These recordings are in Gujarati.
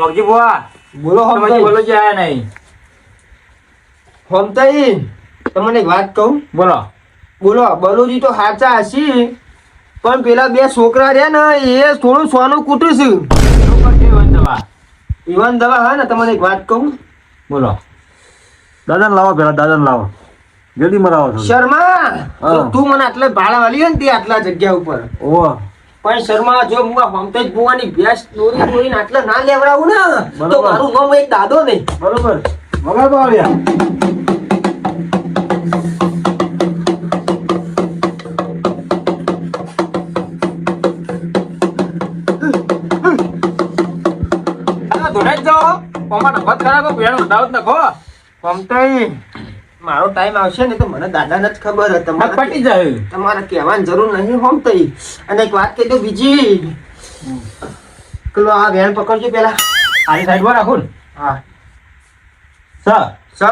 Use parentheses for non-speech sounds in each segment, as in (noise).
મોગજી બુઆ બોલો તમે હજી બોલો જે આયા નહીં? હમતાઈ તમને એક વાત કહું? બોલો. બોલો બલુજી તો સાચા હશી પણ પેલા બે છોકરા રહ્યા ને એ થોડું સોનું કૂટ્યું છે? ઈવન દવા હા ને તમને એક વાત કહું? બોલો. દાદાને લાવો પેલા દાદાને લાવો. જલ્દી મરાવો શર્મા. તું મને આટલે ભાડા વાલી ને તે આટલા જગ્યા ઉપર. ઓહો. પણ શર્મા જો હું આ હમતે ભુવાની ભેંસ દોરી દોરીને આટલા ના લેવડાવું ને તો બરોબર. મારું નામ એક દાદો નહીં. બરોબર. વગાડો આવ્યા. જાઓ. ભત કરાવો ભેણો દાવત નાખો. હમતાઈ મારો ટાઈમ આવશે ને તો મને દાદાને જ ખબર હતી તમારે પટી જાય. તમારે કહેવાની જરૂર નહીં હમતાઈ અને એક વાત કહી દઉં બીજી. પેલો આ વેણ પકડજો પેલા. આની સાઈડમાં રાખો ને. હા. સ. સ.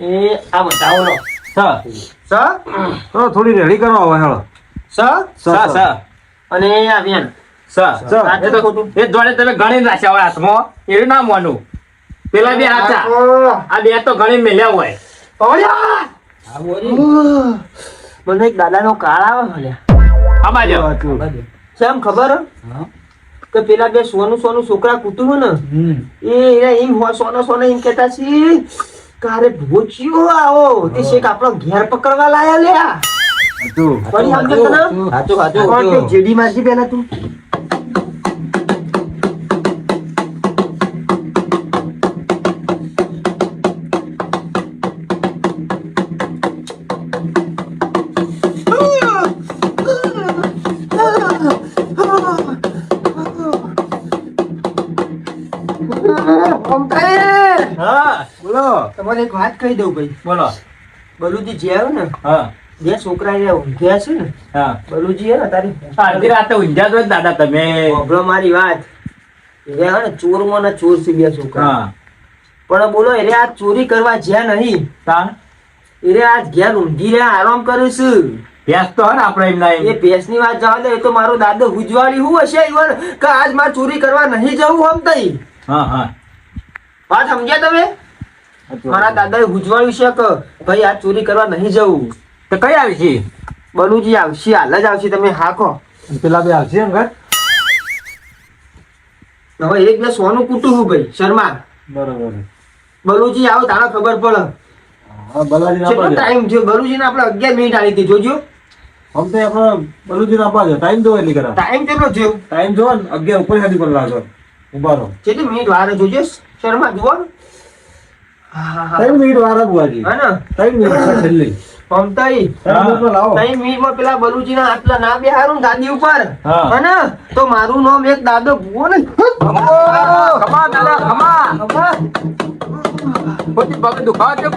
એ આ બતાવો લો. સ. સ? તો થોડી રેડી કરો હવે હેળો. સ? સ સ. અને આ વેણ. સ. સ. એ તો એ જોડે તમે ગણી રાખ્યા હોય હાથમાં. એવું ના માનું. પેલા બે હાચા આ બે તો ગણી મેલ્યા હોય! મને એક દાદાનો કાળ આવે આમાં જો. ખબર? કે પેલા બે સોનું સોનું છોકરા કૂતું ને એ એમ હો- સોનો સોનો એમ કેતા છે કારે ભોચ્યો આવો. તે શેક આપણો ઘેર પકડવા લાયા લ્યા. ફરી તને? કોણ કે જેડી મારજી પેલા તું તમારે એક વાત કહી દઉં ભાઈ. બોલો. બલુજી જે આવ્યો ને? હા. બે છોકરા એ ઊંઘ્યા છે ને? હા. બલુજી હે ને તારી અડધી રાતે ઊંઘ્યા તો દાદા તમે. સાંભળો મારી વાત. એ હે ને ચોરમાં ના ચોર બે છોકરા. હા. પણ બોલો એ આ ચોરી કરવા જ્યાં નહીં. તા એને આજ ઘેર ઊંઘી રહ્યા આરામ કરે છે. ભેંસ તો હે ને આપણે એમ. એ ભેંસની વાત જવા દે એ તો મારો દાદો ગુજવાડી હું હશે ઈવન કે આજ મારે ચોરી કરવા નહીં જવું હમ તઈ? હા હા. વાત સમજ્યા તમે? મારા દાદાએ ગુજવાડ્યું છે કે ભાઈ આ ચોરી કરવા નહીં જવું. તો કઈ આવી બનુજી આવશે હાલ જ આવશે તમે હાકો. પેલા બે આવશે અંગત હવે એક બે સોનું કૂટું ભાઈ શર્મા બરોબર. બલુજી આવો તારા ખબર પડે. કેટલો ટાઈમ થયો? બલુજી ને આપણે અગિયાર મિનિટ આવી હતી જોજો. આમ તો આપણે બલુજી ના પાડે. ટાઈમ જોવે એટલી કરા ટાઈમ કેટલો થયો? ટાઈમ જોવો ને અગિયાર ઉપર સુધી પર લાગો ઊભા રહો. કેટલી મિનિટ વાર જોજો. શર્મા જુઓ. ત્રણ મિનિટ વાર બુવાજી હે ને. ત્રણ મિનિટ છેલ્લી? મમતાઈ ત્રણ મિનિટમાં લાવો ત્રણ મિનિટમાં પેલા બલુજી ના આટલા ના બેહારું ગાદી ઉપર? હા. તો મારું નામ એક દાદો ભૂવો ને. ખમા દાદા ખમા. ખોટી પગ દુખાવા છે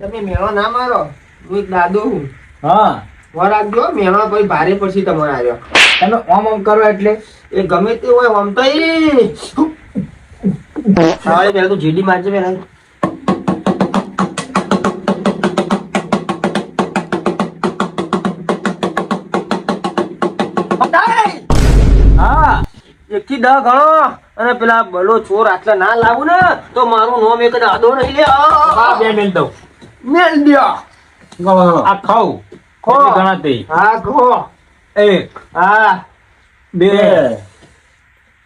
તમે મેળો ના મારો. હું એક દાદો હું. હા. વાર રાખજો મેળો પછી ભારે પડશે તમારે આવ્યો. તમે ઓમ ઓમ કરો એટલે? એ ગમે તે હોય મમતાઈ સવારે તું જીડી મારજે દહ ગણો. અને પેલા બલો ચોર આટલા ના લાવું ને તો મારું નોમ એક દાદો નહીં લે. બે મેલ દઉં. મેલ દ્યો. આ ખાવ ખો. ગણાતી. ગણા હા ખો. એક હા. બે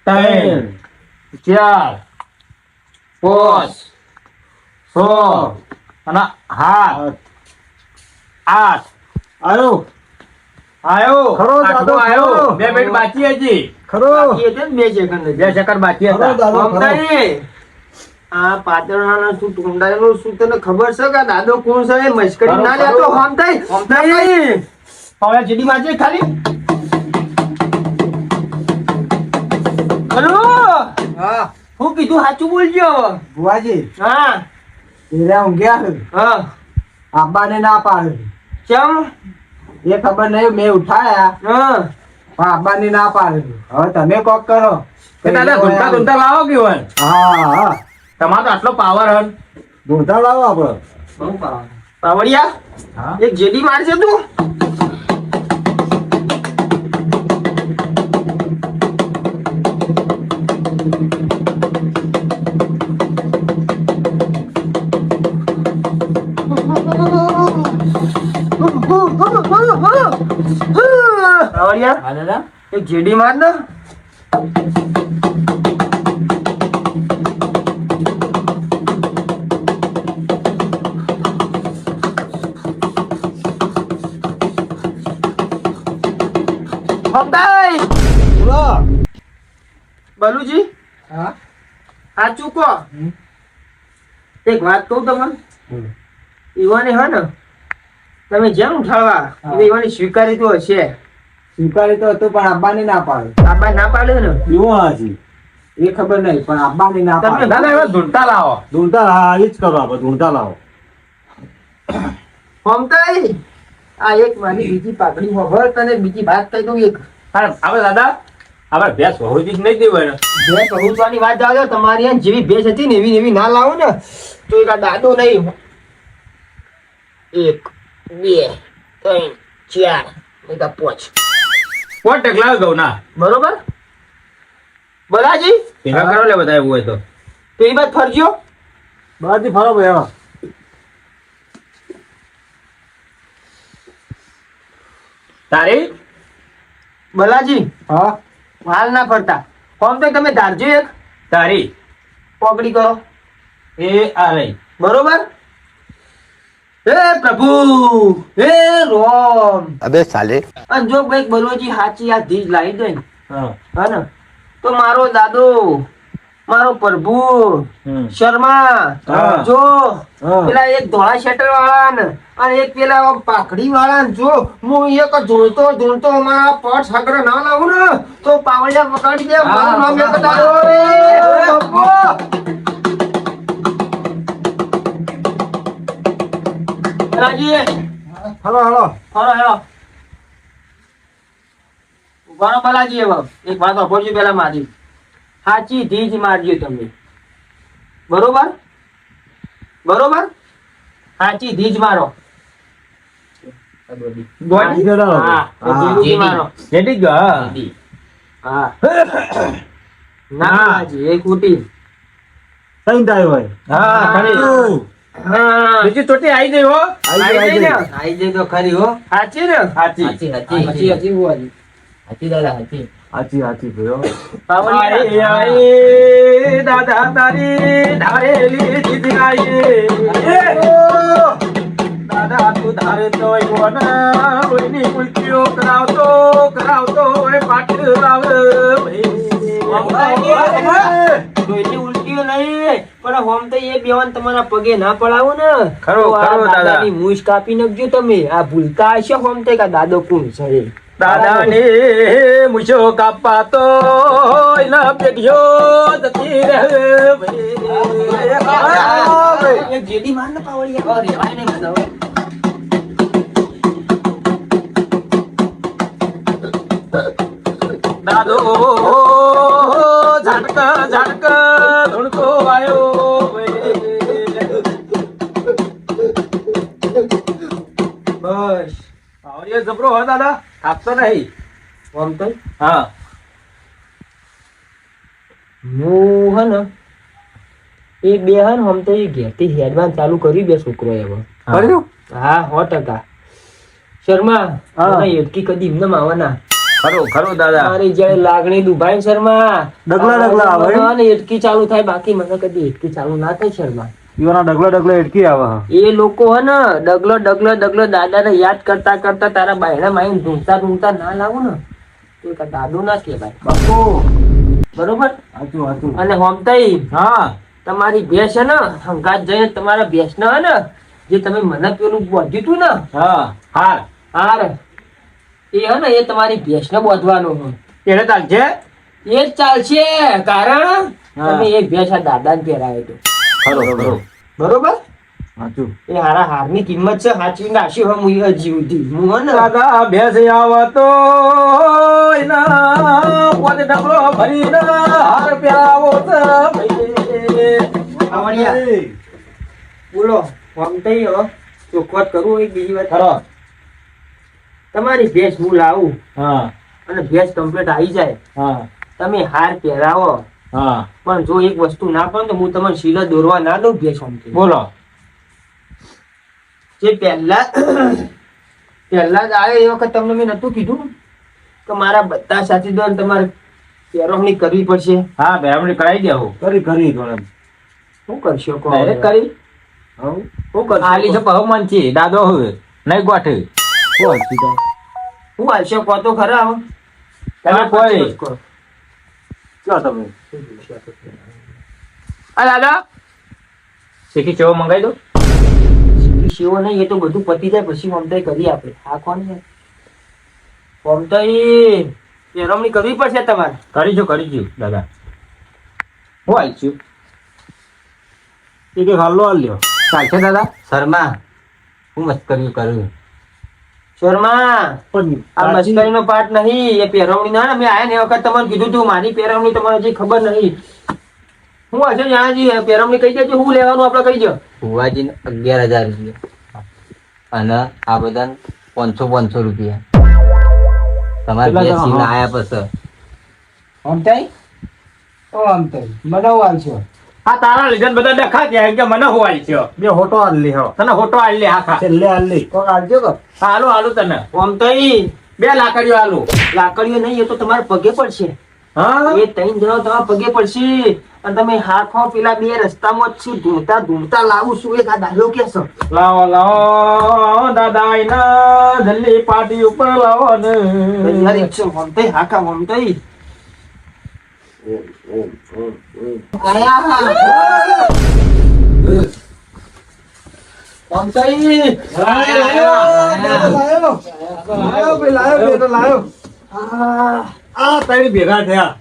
ત્રણ ચાર પાંચ સો અને હાથ. આઠ. આવ્યો આયો. ખરો દાદો, આયો. બે મિનિટ બાકી હજી. ખરો. બાકી બે સેકન્ડ બે સેકન્ડ બાકી હતા. આ પાતળાના શું ટુંડાયેલો શું તને ખબર છે કે દાદો કોણ છે? એ મશ્કરી ના. લેતો મમતાઈ. મમતાઈ. હવે જીડી મારજે ખાલી. હલો હા. હું કીધું સાચું બોલજો. બુઆજી હા. એરા ઊંઘ્યા છે. હા. આબાને ના પાડે કેમ એ ખબર નહીં મેં ઉઠાયા. હા. પણ આબાને ના પાડે હવે તમે કોક કરો. કે દાદા ધૂંધા ધૂમતા લાવો હોય? હા હા. તમારો આટલો પાવર હન. ધૂંધા લાવો આપણે. બહુ પાવર. પાવડિયા હા. એક જેડી મારશે તું. બાવળિયા હા દાદા. એક જેડી માર ને! બલુજી. હા? સાચું કહો એક વાત કહું તમને. ઈવાને હે ને તમે જેમ ઉઠાડવા ઈવાની સ્વીકારી તો હશે સ્વીકારી તો હતું પણ આબ્બાની ના પાડે. આબા ના પાડે ને? એવો હાજી. એ ખબર નહીં પણ આબ્બાની ના તમે પાડે. દાદા એવા ધૂંઢતા લાવો. ધૂંઢતા હા એ જ કરો આપણે ધૂંઢતા લાવો. મમતાઈ આ એક મારી બીજી પાકડી હોભળ તને બીજી વાત કહી દઉં એક. હવે દાદા આપણે ભેંસ વહુજી જ નહીં દેવાય ભેંસ પહોંચવાની વાત જાવ તમારી એમ જેવી ભેંસ હતી ને એવી એવી ના લાવો ને તો એક આ દાદો નહીં એક બે ત્રણ ચાર એક પાંચ. કોણ ટેકલા ગૌ ના બરોબર? બરાજી? ભેગા કરો લે બધા એવું હોય તો. પેલી બાદ ફરજો. બહારથી ફરો ભાઈ એવા તારી? બલાજી હા? હાલ ના ફરતા. ફોર્મ તો તમે ધારજો એક. તારી. પકડી કરો. એ આ રહી બરોબર? હે પ્રભુ હે રોમ. અબે સાલે. અને જો ભાઈ બલોજી હાચી આ ધીજ લાવી દે ને, હા. ને તો મારો દાદો મારો પ્રભુ શર્મા જો પેલા એક ધોળા શેટર વાળા ને અને એક પેલા પાકડી વાળા ને જો હું એક જોડતો ધૂળતો મારા પર્સ સાગર ના લાવું ને તો પાવડિયા પકડી દે મારું નામ એક દાદો રાજી હલો હલો. Hello hello. ઊભા બાલાજી હવે. એક વાત અભોજી પેલા મારી. સાચી ધીજ મારજો તમે. બરોબર? બરોબર? સાચી ધીજ મારો. (coughs) ના એક ઉટી સહી થાય હોય હા. હા બીજી ચોટી આવી ગઈ હો આઈ જાય, આઈ જાય. આઈ જાય તો ખરી હો સાચી ને સાચી હાચી હાચી બુવાજી હાચી હાચી ભાઈ હો. આઈ આઈ દાદા તારી ધારેલી જીત આઈ એ દાદા તું ધારે તો કોના કોઈની કુલકીઓ કરાવતો કરાવતો એ પાટ રાવ તો એટલી ઉલટીઓ નહીં પણ હોમ તો એ બેવાન તમારા પગે ના પડાવો ને ખરો, ખરો, દાદાની મૂછ કાપી નાખજો તમે આ ભૂલતા હશો હોમ તે કે દાદો કોણ છે એ. દાદા કાપા તો એના પેગ્યો જતી રહે જેડી માર ને પાવડિયા. રેવાય નહીં દાદા. દાદો હો દાદા. થાકતો નહીં? તો? હા. હું હે ને એ બે હે ને તો એ ઘેરથી હેડવાન ચાલુ કર્યું બે છોકરો એવો કર્યું? હા સો ટકા. શર્મા હા. એટકી કદી એમને આવવાના ખરો ખરો દાદા. મારી જયારે લાગણી દુભાઈ શર્મા. ડગલા ડગલા આવે. ને એટકી ચાલુ થાય બાકી મને કદી એટકી ચાલુ ના થાય શર્મા. ઈવાના ડગલા ડગલા એટકી આવે એ લોકો હે ને ડગલો ડગલો ડગલો દાદાને યાદ કરતા કરતા તારા બાયણા માં ઢૂંઢતા ઢૂંઢતા ના લાવો ને તો એક દાદુ ના કહેવાય. બાપુ. બરોબર? હાચું હાચું અને હોમતાઈ હા. તમારી ભેંસ હે ને હંગાત જઈને તમારા ભેંસ ને હે ને જે તમે મને પેલું બોધ્યું તું ને હા હાર. હાર એ હે ને એ તમારી ભેંસ ને બોધવાનું એને ચાલશે એ જ ચાલશે કારણ તમે એ ભેંસ આ દાદાને પહેરાવ્યો હતો બરોબર. એ હારા હારની કિંમત છે સાચવી નાખી હોય હું જીવતી હું દાદા ભેંસ આવતો એના પોતે ડબલો ભરીને હાર પ્યાવો છે. બોલો ફોન થઈ હવે ચોખવટ કરું એક બીજી વાત. ખરો. તમારી ભેસ હું લાવું હા. અને ભેસ કમ્પ્લીટ આવી જાય. હા. તમે હાર પહેરાવો. હા. પણ જો એક વસ્તુ ના પણ તો હું તમને શીલા દોરવા ના દઉં ભેસ બોલો. જે પહેલા (coughs) પહેલા જ આવે એ વખત તમને મેં નતું કીધું કે મારા બધા સાથીદાર તમારે પેરોમણી કરવી પડશે. હા બેરામણી કરાવી દે હું. કરી કરી શું કરશો કહો અરે કરી. હું કરશો આલી છે મન છે દાદો હવે. નહીં ગોઠે. હું હાલશો કહો તો ખરા હવે. તમે કોઈ? કહો. તમે? આ દાદા. શીખી ચેવો મંગાવી દો. શિવો નહીં એ તો બધું પતી જાય પછી મમતાઈ કરી આપણે. આ કોણ છે મમતાઈ પેરોમણી કરવી પડશે તમારે. કરીજો કરીજો દાદા. હું આવીશું એ કે હાલો હાલ લ્યો ચાલશે દાદા. શર્મા હું કર્યું કરું શર્મા આ મસ્કરી નો પાઠ નહીં એ પેરવણી ના મેં આયા ને વખત તમને કીધું તું મારી પેરવણી તમારે હજી ખબર નહીં. હું હશે જાણાજી પેરવણી કહી દેજો હું લેવાનું આપણે કહી દો ભુવાજીને અગિયાર હજાર રૂપિયા. અને આ બધા પાંચસો પાંચસો રૂપિયા. તમારે બે? સીન આયા પછી. અમતાઈ ઓ થાય મને વાલશો આ તારા લીધે બધા ડખા ગયા કે મને હું આવી છે બે હોટો આલી લી હો. તને હોટો આલી હાખા છેલ્લે આલી. લી કોક આલજો કો હાલો હાલો તને. આમ તો ઈ બે લાકડીઓ હાલો લાકડીઓ નહીં એ તો તમારે પગે પડશે. હા? એ ત્રણ જણો તમારા પગે પડશે. અને તમે હાથો પેલા બે રસ્તામાં જ છું ધૂમતા ધૂમતા લાવું છું. એક આ દાલો કેસો લાવો લાવો દાદા એના જલ્દી પાટી ઉપર લાવો ને. યાર એક છે હાકા ત્રણ ભેગા થયા.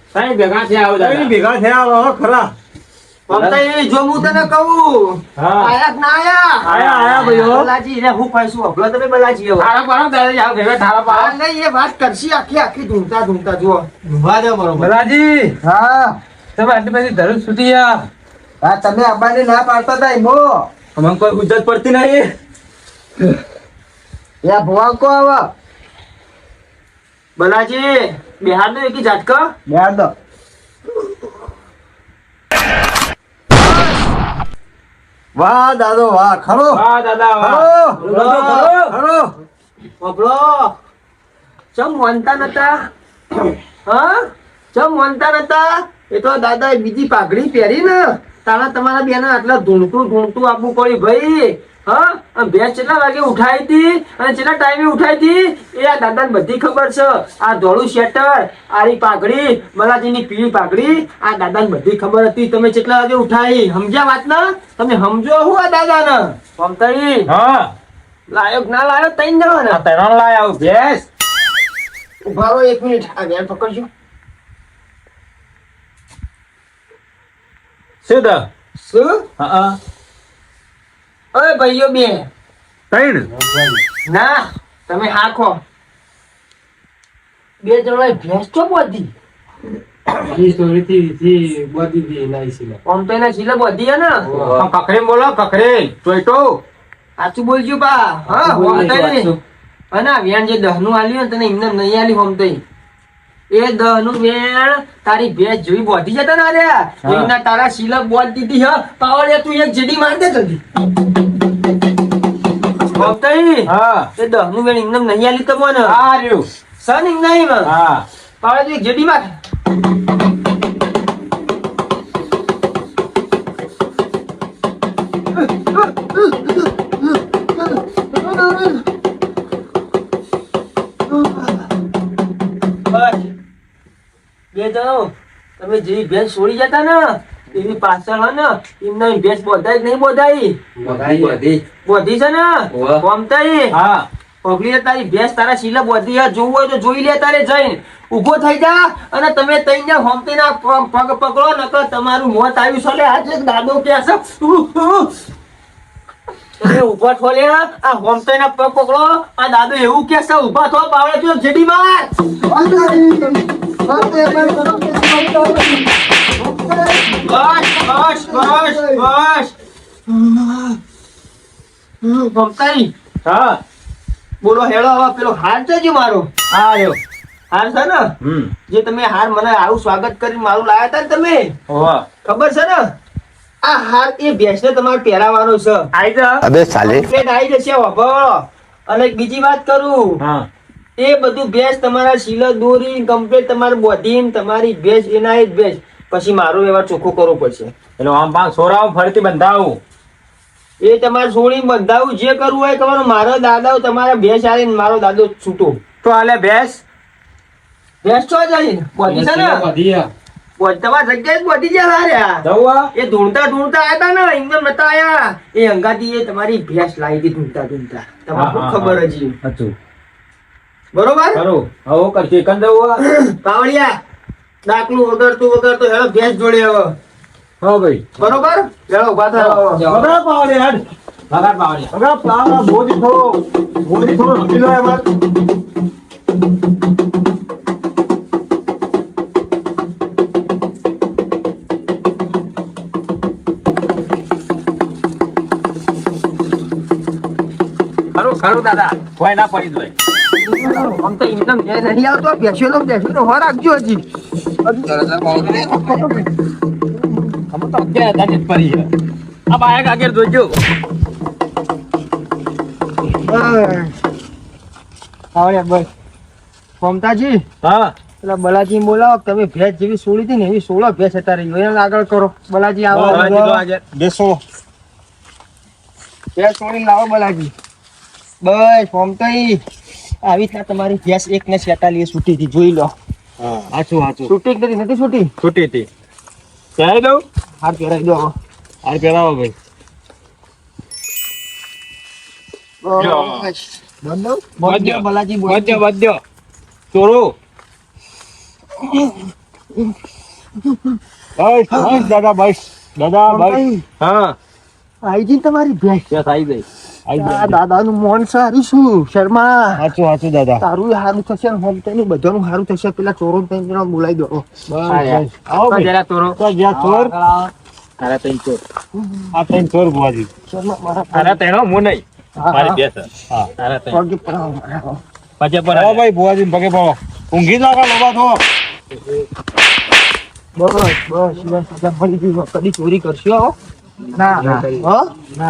ભેગા થયા ખરા. જો હું તને કહું. આયા ના આયા? આયા આયા ભાઈઓ. બલાજી રે હું પાછું અભલો તમે બલાજી હવે થાળા પાડો દાદાજી આવો ભેગા થાળા પાડો. નહીં એ વાત કરશી આખી આખી ધૂમતા ધૂમતા જુઓ. બલાજી. હા. તમે આટલી બધી ધરું છૂટી હા તમે આબાની ના પાડતા હતા એમો. અમને કોઈ ગુજરાત પડતી નહીં યા ભવા કો આવા? બલાજી બિહાર નો એકી ઝાટકો બેહાર દો વાહ દાદો વાહ ખરો. વાહ દાદા વાહ. ખરો. ખરો. અભલો ચમ માનતા નતા? હા? ચમ માનતા નતા? એ તો દાદા બીજી પાઘડી પહેરી ને તારા તમારા બેના આટલા ધૂણતું ધૂણતું આપવું પડ્યું ભાઈ. હા? અને ભેંસ કેટલા વાગે ઉઠાઈ હતી? અને કેટલા ટાઈમે ઉઠાઈ હતી? એ આ દાદાને બધી ખબર છે. આ ધોળું શેટર આરી પાઘડી મલાજીની પીળી પાઘડી આ દાદાને બધી ખબર હતી. તમે કેટલા વાગે ઉઠાઈ? સમજ્યા વાત ને તમે સમજો હું આ દાદાને. મમતાઈ હા. લાયક ના લાયો? તૈન જવા ને તૈન લાય આવું ભેસ. ઊભા રહો એક મિનિટ. આ વેર પકડજો. શું દ શું? હા. અરે ભાઈઓ બે. ત્રણ? ના તમે હાખો બે જણા ભેંસ ચો બોધી? આમ તો બોધી હે ને? કકરી બોલો કકરી. ચોઈટો સાચું બોલજો બા. હા અને આ વેણ જે દહનું આલ્યું તને એમને નહીં આલ્યું હોમતા એ દહનું વેણ તારી ભેંસ જોઈ બોધી જતા ના રે એમના તારા શીલક બોધ દીધી હ. પાવળે તું એક જેડી માર દે જલ્દી. ભક્તઈ હા. એ દહનું વેણ ઇંગમ નહીં આલ્યું તમને હા રહ્યું સન ઇંગ નહીં હા. પાવર તું એક જેડી માર. બસ. બે જણો. તમે જે ભેંસ છોડી જતા ને એની પાછળ હે ને એમને ભેંસ બોધાય કે નહીં બોધાય? બોધી. છે ને? ઓવે. હા. પગલી તારી ભેંસ તારા શીલા બોધી હે જોવું હોય તો જોઈ લે તારે જઈને. ઊભો થઈ જા અને તમે તઈ ને હોમતી ના પગ પકડો નકર તમારું મોત આવ્યું છે. લે આજે દાદો કે છે. તમે ઊભા થો લે આ હોમતીના પગ પકડો. આ દાદો એવું કે છે ઊભા થો બાવળે તું જેડી માર. બસ બસ બસ બસ. ગમતાઈ હા. બોલો હેડો હવે પેલો હાર છે જે મારો? હા રહ્યો હાર છે ને? જે તમે હાર મને આવું સ્વાગત કરીને મારું લાયા હતા ને તમે? ખબર છે ને? આ હાર એ ભેંસને તમારે પહેરાવાનો છે. આઈ જા. કમ્પ્લેટ આવી જશે વાપરો અને બીજી વાત કરું. હા. એ બધું ભેંસ તમારા શીલ દોરી કમ્પ્લેટ તમારે બોધી તમારી ભેંસ એના એ જ ભેંસ. પછી મારો વ્યવહાર ચોખ્ખો કરવો પડશે. એટલે આમ પાંચ છોરાઓ ફરીથી બંધાવું. એ તમારે છોડી બંધાવું. જે કરવું હોય કરવાનું. મારો દાદા તમારા ભેંસ આવીને મારો દાદો છૂટો. તો આલે ભેંસ? ભેંસ છો જઈને બોધી છે ને? બોધ- તમારી જગ્યાએ બોધી જાય હાર્યા જવું? એ ધૂણતા ધૂણતા તા ને નતા આયા. એ અંગાથી એ તમારી ભેંસ લાવી હતી ધૂણતા ધૂણતા. હા, ખબર હા. હજી? હતું બરોબર? ખરું હવે કરશે આ? (clears throat) પાવડિયા ડાકલું વગરતું વગરતું હેલો ભેંસ જોડે હવે. હા ભાઈ. બરોબર? હેલો ઊભા વગર હેડ. વગર લો એમાં ખરું દાદા. કોઈ ના પડી જાય. આમ તો એમને મેં નહીં આવતો બેસ્યો લો હો રાખજો હજી. અમે તો અત્યારે દાદી જ પડી છે. આ બાયક આગળ જોજો. આવડ્યા બસ. મમતાજી હા. એટલે બલાજી બોલાવો તમે ભેંસ જેવી સોળી હતી ને એવી સોળો ભેંસ અત્યારે રહી એને આગળ કરો. બલાજી આવો. બેસો ભેંસ સોળી લાવો બલાજી. બસ મમતાઈ આવી રીતના તમારી ગેસ એક ને છેતાલીએ છૂટી હતી જોઈ લો. હાચું હાચું. છૂટી નથી નથી છૂટી? છૂટી હતી. પહેરાવી દઉં? હાર પહેરાવી દો. હાર પહેરાવો ભાઈ. દાદા બસ. દાદા બસ. હા. જી તમારી ભેંસ. થઈ ગઈ. દાદાનું મોન સારું શું શર્મા સાચું સાચું દાદા તારું સારું થશે ને હમતાઈનું બધાનું સારું થશે પેલા ચોરો ત્રણ જણા બોલાવી દો બસ બસ આવો ભાઈ જરા તોરો તો જ્યાં ચોર તારા ત્રણ ચોર આ ત્રણ ચોર બુઆજી શર્મા મારા તારા ત્રણો હું નહીં હા, મારી હા. બેસ હા તારા ત્રણ પગે પડાવો મારા. પછી પર આવો ભાઈ બુઆજી પગે પડો ઊંઘી લાગા લોબા થો બસ બસ સીધા સીધા મળી ગયું કદી ચોરી કરશો હો? ના હો?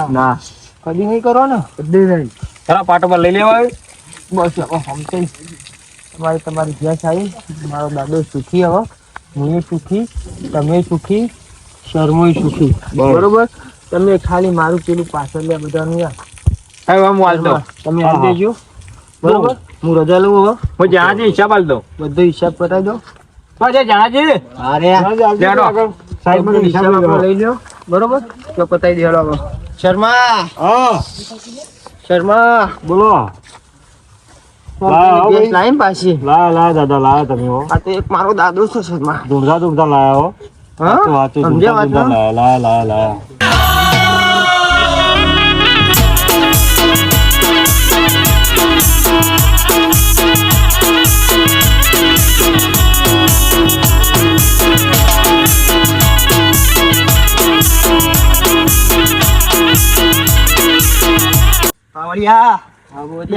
ના કદી નહીં કરો ને. કદી નહીં. તારા પાટો પર લઈ લેવા બસ હવે સમજાઈ તમારી તમારી જ્યાં આવી. મારો દાદો સુખી હવે. હું સુખી તમે સુખી શર્મો સુખી. બરોબર? તમે ખાલી મારું પેલું પાછળ લે બધાનું યાર. સાહેબ હું હાલ તમે હાલ દેજો. બરોબર? હું રજા લઉં હવે. હું જહાજી હિસાબ હાલ દઉં. બધો હિસાબ પતાવી દો. પાછા જહાજી અરે સાહેબ હિસાબ લઈ લો બરોબર? તો પતાવી દેવાનો શર્મા. હા. શર્મા. બોલો. લાઈન પાછી. લા લા દાદા લા તમે હો. આ તો એક મારો દાદો છે શર્મા. ઢૂંઢતા ઢૂંઢતા લાયા. હો? હા સમજ્યા વાત લા લા લાયા.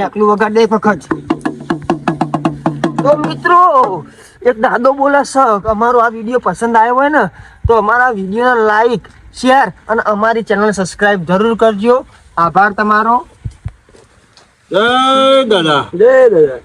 એકલું વગાડ દે વખત. તો મિત્રો એક દાદો બોલે છે અમારો આ વીડિયો પસંદ આવ્યો હોય ને તો અમારા વિડીયોને લાઈક શેર અને અમારી ચેનલ સબસ્ક્રાઇબ જરૂર કરજો. આભાર તમારો. જય દાદા. જય દાદા.